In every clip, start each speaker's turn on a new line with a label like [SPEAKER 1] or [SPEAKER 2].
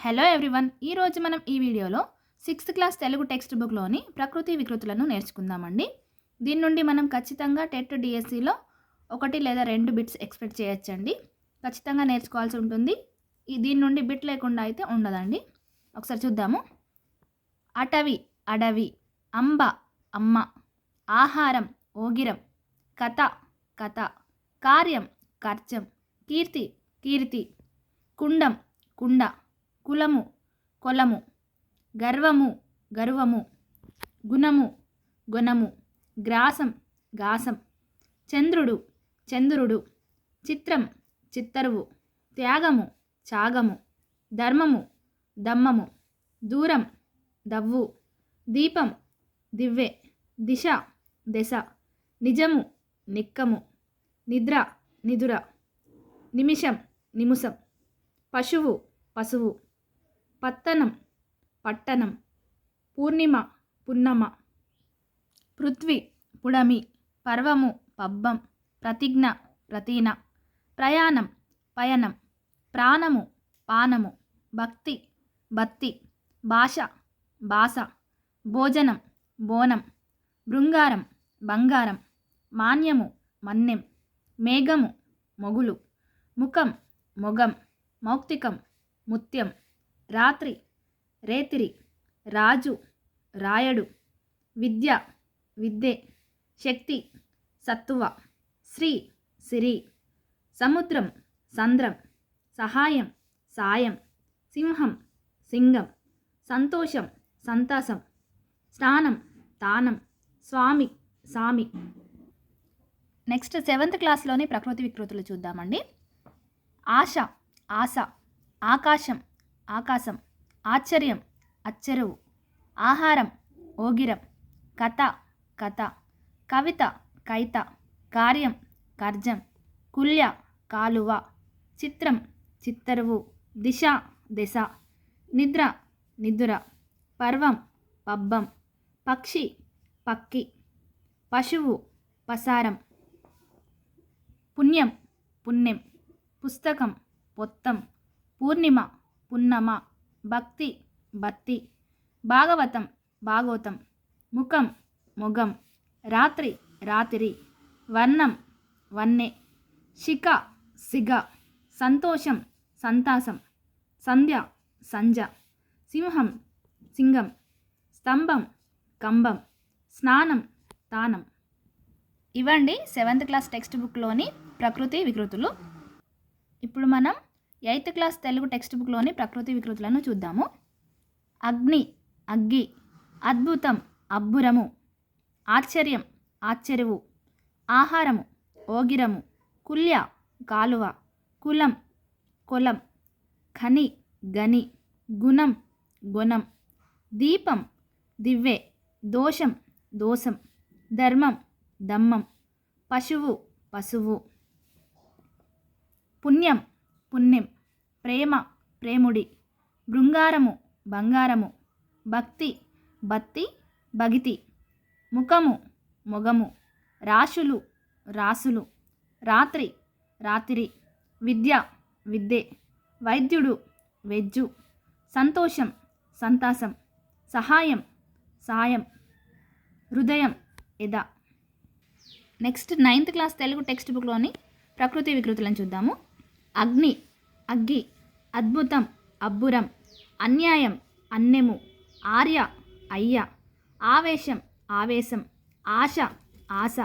[SPEAKER 1] Hello everyone ఈరోజు మనం ఈ వీడియోలో సిక్స్త్ క్లాస్ తెలుగు టెక్స్ట్ బుక్లోని ప్రకృతి వికృతులను నేర్చుకుందామండి. దీని నుండి మనం ఖచ్చితంగా టెట్ డిఎస్సిలో ఒకటి లేదా రెండు బిట్స్ ఎక్స్పెక్ట్ చేయొచ్చండి. ఖచ్చితంగా నేర్చుకోవాల్సి ఉంటుంది. ఈ దీని నుండి బిట్ లేకుండా అయితే ఉండదండి. ఒకసారి చూద్దాము. అటవి అడవి అంబ అమ్మ ఆహారం ఓగిరం కథ కథ కార్యం కర్చం కీర్తి కీర్తి కుండం కుండ. కులము కొలము గర్వము గర్వము గుణము గుణము గ్రాసం గాసం చంద్రుడు చంద్రుడు చిత్రం చిత్తరువు త్యాగము త్యాగము ధర్మము దమ్మము దూరం దవ్వు దీపం దివ్వె దిశ దశ నిజము నిక్కము నిద్ర నిదుర నిమిషం నిముసం పశువు పశువు పత్తనం పట్టణం పూర్ణిమ పున్నమ పృథ్వీ పుడమి పర్వము పబ్బం ప్రతిజ్ఞ ప్రతీన ప్రయాణం పయనం ప్రాణము పానము భక్తి భక్తి భాష బాస భోజనం బోనం బృంగారం బంగారం మాన్యము మన్నెం మేఘము మొగులు ముఖం మొగం మౌక్తికం ముత్యం. రాత్రి రేతిరి రాజు రాయడు విద్య విద్దే శక్తి సత్తువ శ్రీ సిరి సముద్రం సంద్రం సహాయం సాయం సింహం సింగం సంతోషం సంతాసం స్నానం తానం స్వామి సామి. నెక్స్ట్ సెవెంత్ క్లాస్లోని ప్రకృతి వికృతులు చూద్దామండి. ఆశ ఆశ ఆకాశం ఆకాశం ఆశ్చర్యం అచ్చరువు ఆహారం ఓగిరం కథ కథ కవిత కైత కార్యం కర్జం కుల్య కాలువ చిత్రం చిత్తరువు దిశ దిశ నిద్ర నిద్ర పర్వం పబ్బం పక్షి పక్కి పశువు పసారం పుణ్యం పుణ్యం పుస్తకం పొత్తం పూర్ణిమ పున్నమ భక్తి భక్తి భాగవతం భాగవతం ముఖం మొగం రాత్రి రాత్రి వర్ణం వన్నె శిఖ సిగ సంతోషం సంతాసం సంధ్య సంజ సింహం సింగం స్తంభం కంబం స్నానం తానం. ఇవండి సెవెంత్ క్లాస్ టెక్స్ట్ బుక్లోని ప్రకృతి వికృతులు. ఇప్పుడు మనం ఎయిత్ క్లాస్ తెలుగు టెక్స్ట్ బుక్లోని ప్రకృతి వికృతులను చూద్దాము. అగ్ని అగ్గి అద్భుతం అబ్బురము ఆశ్చర్యం ఆశ్చర్యవు ఆహారము ఓగిరము కుల్య కాలువ కులం కొలం ఖని గని గుణం గుణం దీపం దివ్వె దోషం దోషం ధర్మం దమ్మం పశువు పశువు పుణ్యం పుణ్యం ప్రేమ ప్రేముడి బృంగారము బంగారము భక్తి బత్తి భగితి ముఖము మొగము రాశులు రాసులు రాత్రి రాత్రి విద్య విద్దే వైద్యుడు వెజ్జు సంతోషం సంతాసం సహాయం సాయం హృదయం ఎద next ninth class Telugu text బుక్లోని ప్రకృతి వికృతులను చూద్దాము. అగ్ని అగ్గి అద్భుతం అబ్బురం అన్యాయం అన్నెము ఆర్య అయ్య ఆవేశం ఆవేశం ఆశ ఆశ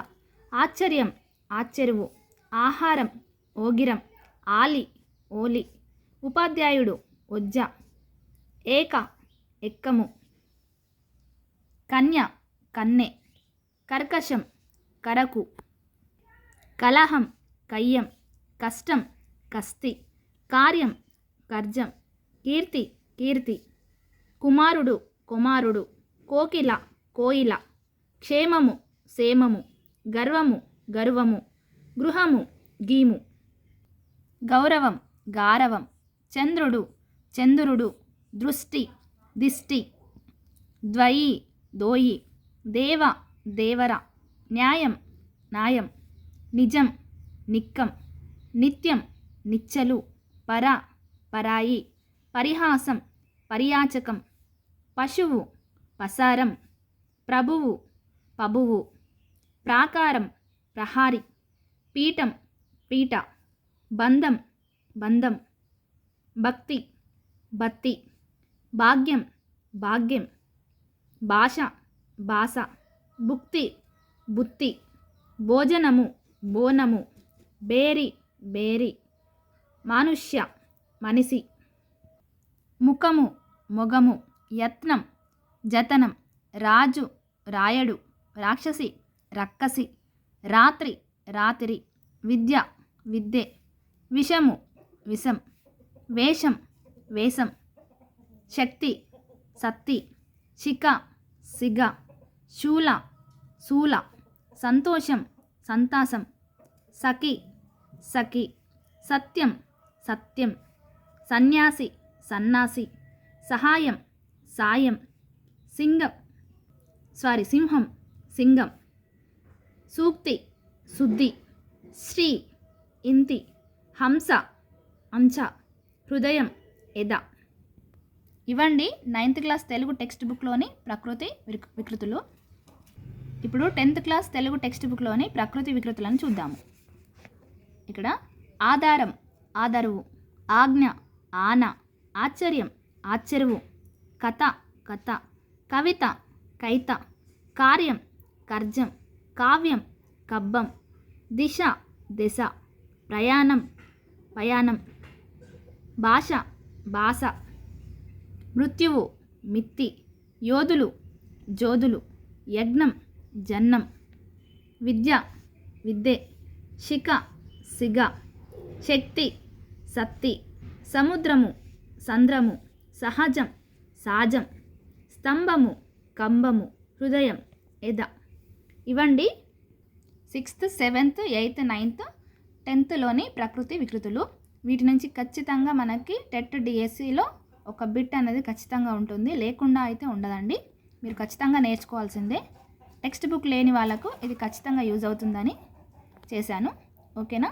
[SPEAKER 1] ఆశ్చర్యం ఆశ్చర్యవు ఆహారం ఓగిరం ఆలి ఓలి ఉపాధ్యాయుడు ఒజ్జ ఏక ఎక్కము కన్య కన్నె కర్కశం కరకు కలహం కయ్యం కష్టం కస్తి. కార్యం కర్జం కీర్తి కీర్తి కుమారుడు కుమారుడు కోకిల కోయిల క్షేమము సేమము గర్వము గర్వము గృహము గీము. గౌరవం గారవం చంద్రుడు చంద్రుడు దృష్టి దిష్టి ద్వయి దోయి దేవ దేవర న్యాయం న్యాయం నిజం నిక్కం నిత్యం నిచ్చలు. పర పరాయి పరిహాసం పరియాచకం పశువు పసారం ప్రభువు పబువు ప్రాకారం ప్రహారి పీఠం పీట బంధం బంధం భక్తి భక్తి భాగ్యం భాగ్యం భాష భాష భుక్తి బుత్తి భోజనము బోనము బేరి బేరి మానుష్య మనిషి. ముఖము మొగము యత్నం జతనం రాజు రాయడు రాక్షసి రక్కసి రాత్రి రాత్రి విద్య విద్యే. విషము విషం. వేషం వేషం. శక్తి సత్తి. శిఖ సిగ శూల శూల. సంతోషం సంతాసం. సఖి సఖి. సత్యం సత్యం. సన్యాసి సన్నాసి. సహాయం సాయం. సింగం. సారీ సింహం. సింగం. సూక్తి శుద్ధి. శ్రీ ఇంతి. హంస అంచ. హృదయం ఎద. ఇవండి నైన్త్ క్లాస్ తెలుగు టెక్స్ట్ బుక్లోని ప్రకృతి వికృతులు. ఇప్పుడు టెన్త్ క్లాస్ తెలుగు టెక్స్ట్ బుక్లోని ప్రకృతి వికృతులను చూద్దాము. ఇక్కడ ఆధారం ఆదరువు ఆజ్ఞ ఆన ఆశ్చర్యం ఆశ్చర్యవు కథ కథ కవిత కైత కార్యం కర్జం కావ్యం కబ్బం దిశ దిశ ప్రయాణం ప్రయాణం భాష భాష మృత్యువు మిత్తి యోధులు జోధులు యజ్ఞం జన్నం విద్య విద్యే శిఖ సిగ శక్తి శక్తి సముద్రము సంద్రము సహజం సాజం స్తంభము కంబము హృదయం ఎద. ఇవండి సిక్స్త్ సెవెంత్ ఎయిత్ నైన్త్ టెన్త్లోని ప్రకృతి వికృతులు. వీటి నుంచి ఖచ్చితంగా మనకి టెట్ డిఎస్సిలో ఒక బిట్ అనేది ఖచ్చితంగా ఉంటుంది. లేకుండా అయితే ఉండదండి. మీరు ఖచ్చితంగా నేర్చుకోవాల్సిందే. టెక్స్ట్ బుక్ లేని వాళ్ళకు ఇది ఖచ్చితంగా యూజ్ అవుతుందని చేశాను. ఓకేనా?